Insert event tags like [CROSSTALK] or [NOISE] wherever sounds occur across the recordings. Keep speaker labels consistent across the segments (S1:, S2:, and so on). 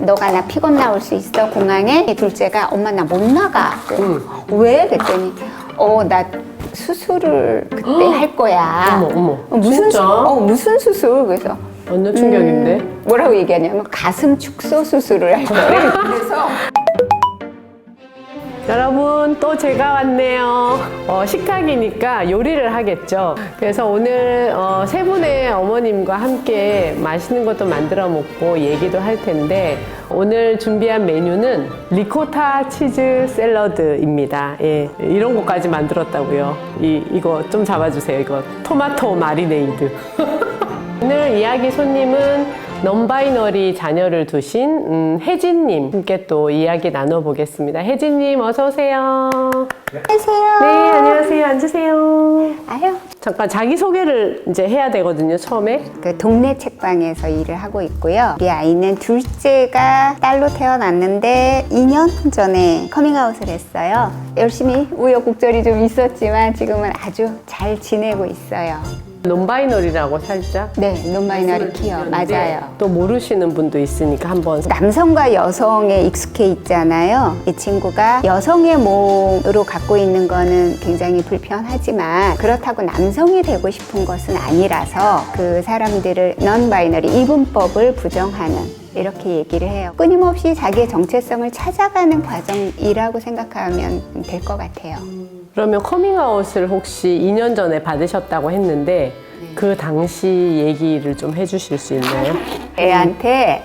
S1: 너가 나 피곤 나올 수 있어? 공항에? 이 둘째가 엄마 나 못 나가. 왜? 그랬더니 어 나 수술을 그때 할 거야.
S2: 어머, 어머.
S1: 어, 무슨
S2: 진짜?
S1: 수, 어 무슨 수술? 그래서
S2: 완전 충격인데.
S1: 음, 뭐라고 얘기하냐면 가슴 축소 수술을 할 거래 [LAUGHS] 그래서
S2: 여러분 또 제가 왔네요. 어, 식탁이니까 요리를 하겠죠. 그래서 오늘 어, 세 분의 어머님과 함께 맛있는 것도 만들어 먹고 얘기도 할 텐데 오늘 준비한 메뉴는 리코타 치즈 샐러드입니다. 예, 이런 것까지 만들었다고요. 이 이거 좀 잡아주세요. 이거 토마토 마리네이드. [LAUGHS] 오늘 이야기 손님은 넘바이너리 자녀를 두신 음, 혜진님 함께 또 이야기 나눠보겠습니다. 혜진님 어서 오세요.
S1: 안녕하세요
S2: 네 안녕하세요. 앉으세요.
S1: 아유
S2: 잠깐 자기 소개를 이제 해야 되거든요. 처음에
S1: 그 동네 책방에서 일을 하고 있고요. 우리 아이는 둘째가 딸로 태어났는데 2년 전에 커밍아웃을 했어요. 열심히 우여곡절이 좀 있었지만 지금은 아주 잘 지내고 있어요.
S2: 논바이너리라고 살짝
S1: 네, 논마이너리 키어 맞아요.
S2: 또 모르시는 분도 있으니까 한번
S1: 남성과 여성에 익숙해 있잖아요. 이 친구가 여성의 몸으로 갖고 있는 거는 굉장히 불편하지만 그렇다고 남성이 되고 싶은 것은 아니라서 그 사람들을 넌 바이너리 이분법을 부정하는 이렇게 얘기를 해요. 끊임없이 자기의 정체성을 찾아가는 과정이라고 생각하면 될 것 같아요.
S2: 그러면 커밍아웃을 혹시 2년 전에 받으셨다고 했는데 그 당시 얘기를 좀 해주실 수 있나요?
S1: 애한테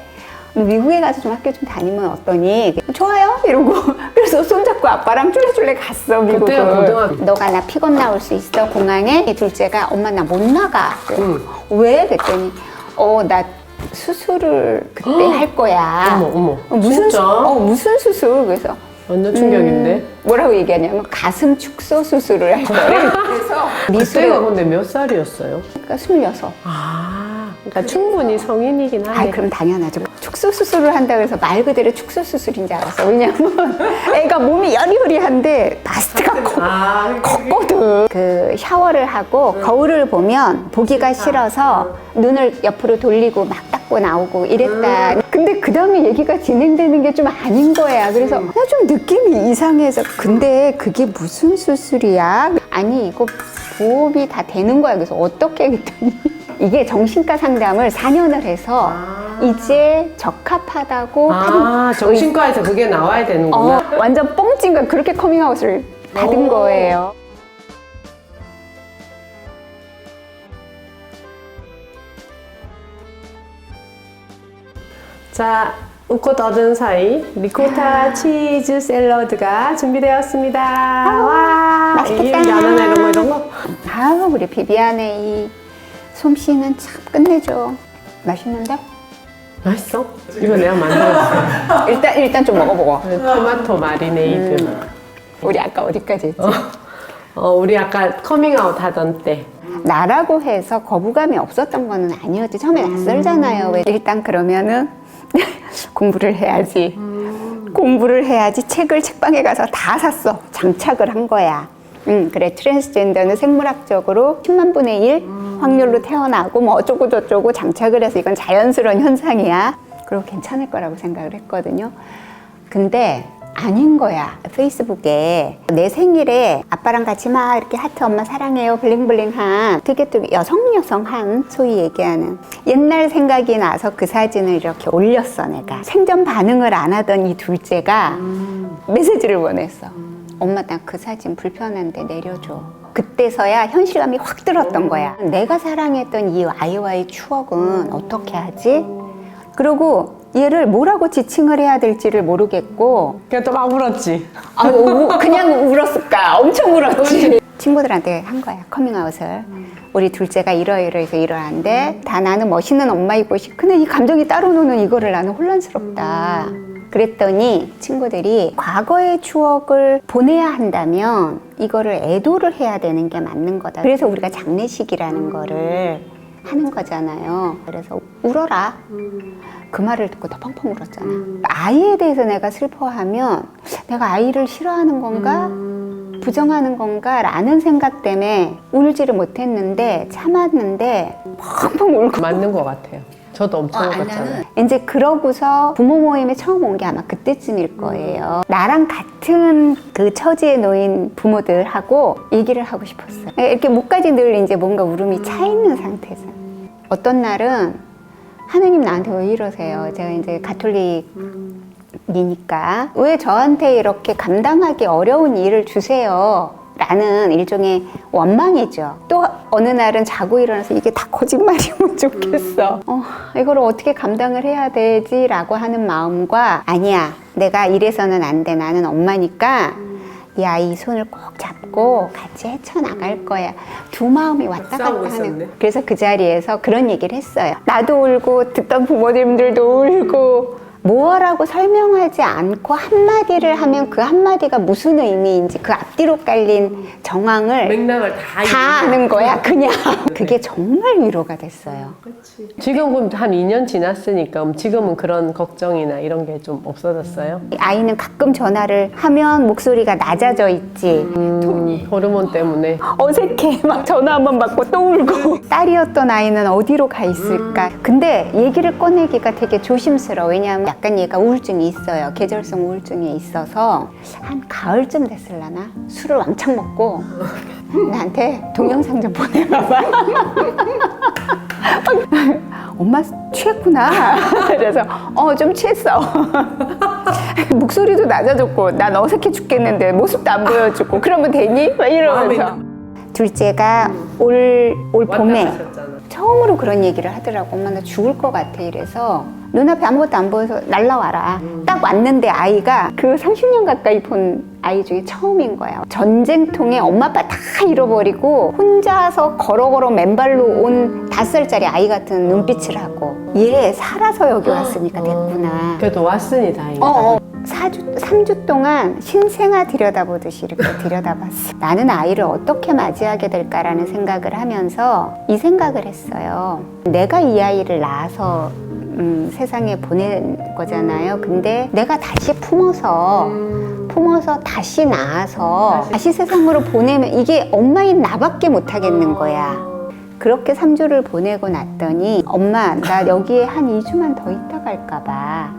S1: 미국에 가서 좀 학교 좀 다니면 어떠니? 좋아요 이러고 [LAUGHS] 그래서 손잡고 아빠랑 쫄래쫄래 갔어 미국을.
S2: 고등학교.
S1: 너가 나 피곤 나올 수 있어 공항에 이 둘째가 엄마 나 못 나가. 왜 그랬더니 어 나 수술을 그때 할 거야.
S2: 어머 어머
S1: 어, 무슨
S2: 진짜
S1: 수, 어 무슨 수술? 그래서
S2: 완전 충격인데
S1: 음, 뭐라고 얘기하냐면 가슴 축소 수술을 할 거래. [LAUGHS] 그래서
S2: 그때가
S1: 미술을
S2: 근데 몇 살이었어요?
S1: 그러니까 스물여섯.
S2: 아 그러니까 충분히 성인이긴
S1: 아,
S2: 하네
S1: 그럼 당연하죠. 축소 수술을 한다 그래서 말 그대로 축소 수술인 줄 알았어. 왜냐면 [LAUGHS] 애가 몸이 여리여리한데 바스트가 커,
S2: 아
S1: 컸거든. 그 샤워를 하고 거울을 보면 보기가 싫어서 눈을 옆으로 돌리고 막 닦고 나오고 이랬다. 근데 그 다음에 얘기가 진행되는 게 좀 아닌 거야. 그래서 나좀 느낌이 이상해서 근데 그게 무슨 수술이야? 아니 이거 부업이 다 되는 거야. 그래서 어떻게 그랬더니 [LAUGHS] 이게 정신과 상담을 4년을 해서 이제 적합하다고
S2: 아, 정신과에서 그게 나와야 되는구나.
S1: 어, 완전 뻥찐 거야. 그렇게 커밍아웃을 받은
S2: 오.
S1: 거예요.
S2: 자, 웃고 떠든 사이 리코타 치즈 샐러드가 준비되었습니다. 와,
S1: 맛있겠다.
S2: 이게 야나나 이런 거 이런 거.
S1: 아우 우리 비비안의 이 솜씨는 참 끝내줘. 맛있는데?
S2: 맛있어? 이거 내가 만들었어. [LAUGHS]
S1: 일단 일단 좀 먹어보고.
S2: 토마토 마리네이드.
S1: 우리 아까 어디까지 했지?
S2: 어, 우리 아까 커밍아웃 하던 때.
S1: 나라고 해서 거부감이 없었던 거는 아니었지. 처음에 낯설잖아요. 왜 일단 그러면은 [LAUGHS] 공부를 해야지. 공부를 해야지. 책을 책방에 가서 다 샀어. 장착을 한 거야. 응, 그래. 트랜스젠더는 생물학적으로 10만 분의 1 확률로 태어나고 뭐 어쩌고 저쩌고 장착을 해서 이건 자연스러운 현상이야. 그리고 괜찮을 거라고 생각을 했거든요. 근데 아닌 거야. 페이스북에 내 생일에 아빠랑 같이 막 이렇게 하트 엄마 사랑해요 블링블링한 되게 또 여성 여성한 소위 얘기하는 옛날 생각이 나서 그 사진을 이렇게 올렸어 내가 생전 반응을 안 하던 이 둘째가 메시지를 보냈어. 엄마 나 그 사진 불편한데 내려줘. 그때서야 현실감이 확 들었던 거야. 내가 사랑했던 이 아이와의 추억은 어떻게 하지? 그리고 얘를 뭐라고 지칭을 해야 될지를 모르겠고
S2: 그냥 또 막 울었지.
S1: 아, 우- 그냥 울었을까? 엄청 울었지. 친구들한테 한 거야, 커밍아웃을. 우리 둘째가 이러이러해서 이러한데, 다 나는 멋있는 엄마이고, 싶- 근데 이 감정이 따로 노는 이거를 나는 혼란스럽다. 그랬더니 친구들이 과거의 추억을 보내야 한다면, 이거를 애도를 해야 되는 게 맞는 거다. 그래서 우리가 장례식이라는 거를 하는 거잖아요. 그래서 울어라. 그 말을 듣고 더 펑펑 울었잖아. 아이에 대해서 내가 슬퍼하면 내가 아이를 싫어하는 건가? 부정하는 건가? 라는 생각 때문에 울지를 못했는데 참았는데 펑펑 울고
S2: 맞는 것 같아요. 저도 엄청
S1: 어,
S2: 해봤잖아요.
S1: 이제 그러고서 부모 모임에 처음 온 게 아마 그때쯤일 거예요. 나랑 같은 그 처지에 놓인 부모들하고 얘기를 하고 싶었어요. 이렇게 목까지 늘 이제 뭔가 울음이 차 있는 상태에서. 어떤 날은 하느님 나한테 왜 이러세요? 제가 이제 가톨릭이니까 왜 저한테 이렇게 감당하기 어려운 일을 주세요? 라는 일종의 원망이죠. 또 어느 날은 자고 일어나서 이게 다 거짓말이면 [LAUGHS] 좋겠어. 어, 이걸 어떻게 감당을 해야 되지라고 하는 마음과 아니야, 내가 이래서는 안 돼. 나는 엄마니까 이 아이 손을 꼭 잡고 같이 헤쳐나갈 거야. 두 마음이 왔다 갔다 하는.
S2: 있었네.
S1: 그래서 그 자리에서 그런 얘기를 했어요. 나도 울고 듣던 부모님들도 울고 뭐라고 설명하지 않고 한마디를 하면 그 한마디가 무슨 의미인지 그 앞뒤로 깔린 정황을
S2: 맥락을 다
S1: 다 아는 거야 그냥. [LAUGHS] 그게 정말 위로가 됐어요.
S2: 지금 그럼 한 2년 지났으니까 지금은 그런 걱정이나 이런 게 좀 없어졌어요?
S1: 아이는 가끔 전화를 하면 목소리가 낮아져 있지.
S2: 음, 호르몬 때문에.
S1: 어색해. 막 전화 한 번 받고 또 울고. 딸이었던 아이는 어디로 가 있을까? 근데 얘기를 꺼내기가 되게 조심스러워. 왜냐하면 약간 얘가 우울증이 있어요. 계절성 우울증이 있어서 한 가을쯤 됐을라나? 술을 왕창 먹고 나한테 동영상 좀 보내봐봐. [LAUGHS] 엄마 취했구나. [LAUGHS] 그래서 어 좀 취했어. [LAUGHS] 목소리도 낮아졌고 난 어색해 죽겠는데 모습도 안 보여주고 그러면 되니? 막 이러면서. 둘째가 올, 올 봄에
S2: 하셨잖아.
S1: 처음으로 그런 얘기를 하더라고. 엄마 나 죽을 것 같아 이래서. 눈앞에 아무것도 안 보여서 날라와라. 딱 왔는데 아이가 그 30년 가까이 본 아이 중에 처음인 거야. 전쟁통에 엄마 아빠 다 잃어버리고 혼자서 걸어걸어 맨발로 온 다섯 살짜리 아이 같은 눈빛을 하고. 얘 살아서 여기 왔으니까 됐구나.
S2: 그래도 왔으니 다행이다.
S1: 어, 어. 4주, 3주 동안 신생아 들여다보듯이 이렇게 [LAUGHS] 들여다봤어. 나는 아이를 어떻게 맞이하게 될까라는 생각을 하면서 이 생각을 했어요. 내가 이 아이를 낳아서 음, 세상에 보낸 거잖아요. 근데 내가 다시 품어서 품어서 다시 낳아서 다시 세상으로 보내면 이게 엄마인 나밖에 못 하겠는 거야. 그렇게 3주를 보내고 났더니 엄마 나 여기에 한 2주만 더 있다 갈까 봐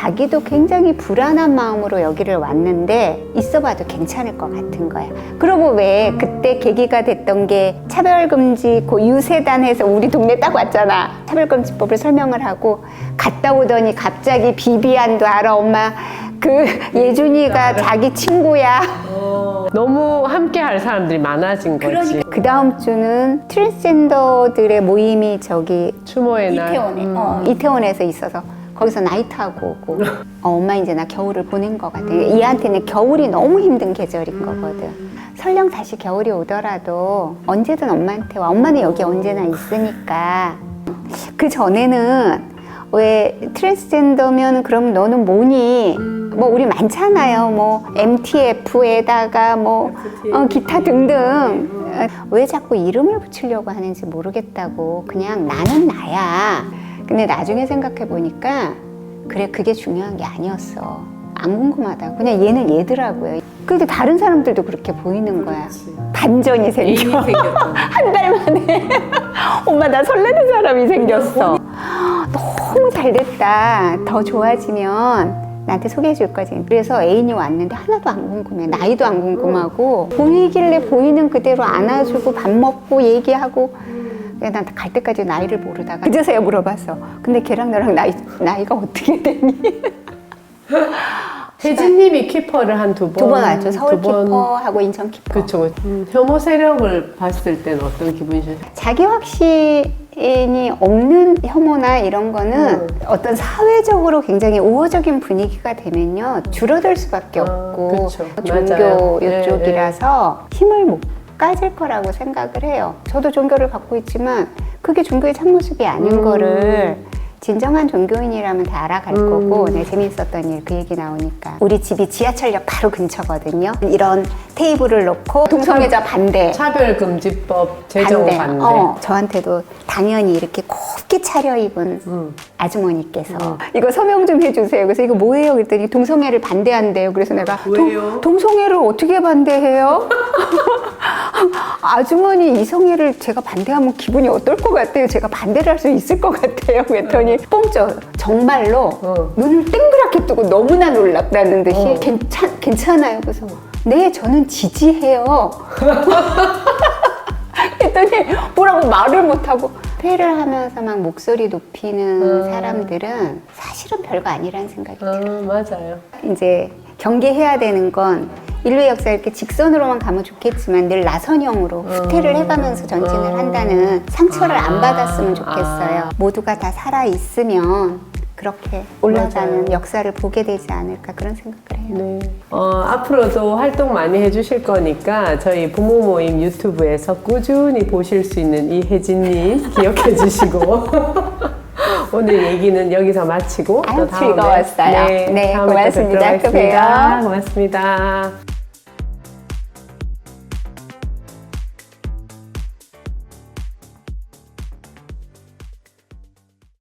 S1: 자기도 굉장히 불안한 마음으로 여기를 왔는데 있어봐도 괜찮을 것 같은 거야. 그리고 왜 그때 계기가 됐던 게 차별금지 그 유세단에서 우리 동네 딱 왔잖아. 차별금지법을 설명을 하고 갔다 오더니 갑자기 비비안도 알아 엄마 그 예준이가 자기 친구야.
S2: 너무 함께 할 사람들이 많아진 거지.
S1: 그 다음 주는 트랜스젠더들의 모임이 저기
S2: 추모의 날.
S1: 이태원에
S2: 음.
S1: 어, 이태원에서 있어서 거기서 나이트하고 오고. 어, 엄마 이제 나 겨울을 보낸 것 같아. 얘한테는 겨울이 너무 힘든 계절인 거거든. 설령 다시 겨울이 오더라도 언제든 엄마한테 와. 엄마는 여기 언제나 있으니까. 그 전에는 왜 트랜스젠더면 그럼 너는 뭐니? 뭐 우리 많잖아요. 뭐 MTF에다가 뭐 어, 기타 등등. 어, 왜 자꾸 이름을 붙이려고 하는지 모르겠다고 그냥 나는 나야 근데 나중에 생각해 보니까 그래 그게 중요한 게 아니었어. 안 궁금하다 그냥 얘는 얘더라고요. 근데 다른 사람들도 그렇게 보이는 거야. 반전이 생겨. [LAUGHS] 한 달 만에. [LAUGHS] 엄마 나 설레는 사람이 생겼어. [GASPS] 너무 잘 됐다. 더 좋아지면 나한테 소개해 줄 거지. 그래서 애인이 왔는데 하나도 안 궁금해. 나이도 안 궁금하고. 보이길래 보이는 그대로 안아주고 밥 먹고 얘기하고 난 갈 때까지 나이를 모르다가 그제서야 물어봤어 근데 걔랑 너랑 나이, 나이가 어떻게 되니? [LAUGHS]
S2: 혜진님이 키퍼를 한 두 번.
S1: 두번 왔죠 서울
S2: 두 번.
S1: 키퍼하고 인천 키퍼
S2: 그쵸. 음, 혐오 세력을 봤을 때는 어떤 기분이셨어요?
S1: 자기 확신이 없는 혐오나 이런 거는
S2: 음.
S1: 어떤 사회적으로 굉장히 우호적인 분위기가 되면요 줄어들 수밖에
S2: 아,
S1: 없고
S2: 그쵸.
S1: 종교
S2: 맞아요. 네,
S1: 이쪽이라서 힘을 못 가질 거라고 생각을 해요. 저도 종교를 갖고 있지만 그게 종교의 참모습이 아닌
S2: 음.
S1: 거를 진정한 종교인이라면 다 알아갈
S2: 음.
S1: 거고 네, 재미있었던 일 그 얘기 나오니까 우리 집이 지하철역 바로 근처거든요. 이런 테이블을 놓고 동성애자 반대
S2: 차별금지법 제정 반대.
S1: 어, 저한테도 당연히 이렇게 꼭 곱게 차려입은
S2: 음.
S1: 아주머니께서 이거 서명 좀 해주세요. 그래서 이거 뭐예요? 그랬더니 동성애를 반대한대요. 그래서 내가
S2: 왜요?
S1: 동, 성애를 어떻게 반대해요? [LAUGHS] 아주머니 이성애를 제가 반대하면 기분이 어떨 것 같아요? 제가 반대를 할 수 있을 것 같아요. 그랬더니 뻥쪄 정말로
S2: 어.
S1: 눈을 땡그랗게 뜨고 너무나 놀랍다는 듯이
S2: 어.
S1: 괜찮 괜찮아요. 그래서 네 저는 지지해요. [LAUGHS] 했더니 뭐라고 말을 못하고 회를 하면서 막 목소리 높이는
S2: 음.
S1: 사람들은 사실은 별거 아니라는 생각이
S2: 아, 맞아요.
S1: 이제 경계해야 되는 건 인류 역사 이렇게 직선으로만 가면 좋겠지만 늘 나선형으로 후퇴를 해가면서 전진을
S2: 음.
S1: 한다는 상처를 안
S2: 아.
S1: 받았으면 좋겠어요.
S2: 아.
S1: 모두가 다 살아 있으면 그렇게 올라가는
S2: 맞아요.
S1: 역사를 보게 되지 않을까 그런 생각을 해요.
S2: 네. 어, 앞으로도 활동 많이 해주실 거니까 저희 부모 모임 유튜브에서 꾸준히 보실 수 있는 이 혜진님 [LAUGHS] 기억해 주시고 [LAUGHS] 오늘 얘기는 여기서 마치고
S1: 아유,
S2: 또 다음에
S1: 즐거웠어요. 네,
S2: 다음에 또
S1: 고맙습니다.
S2: 뵙도록
S1: 또 봬요.
S2: 하겠습니다. 고맙습니다.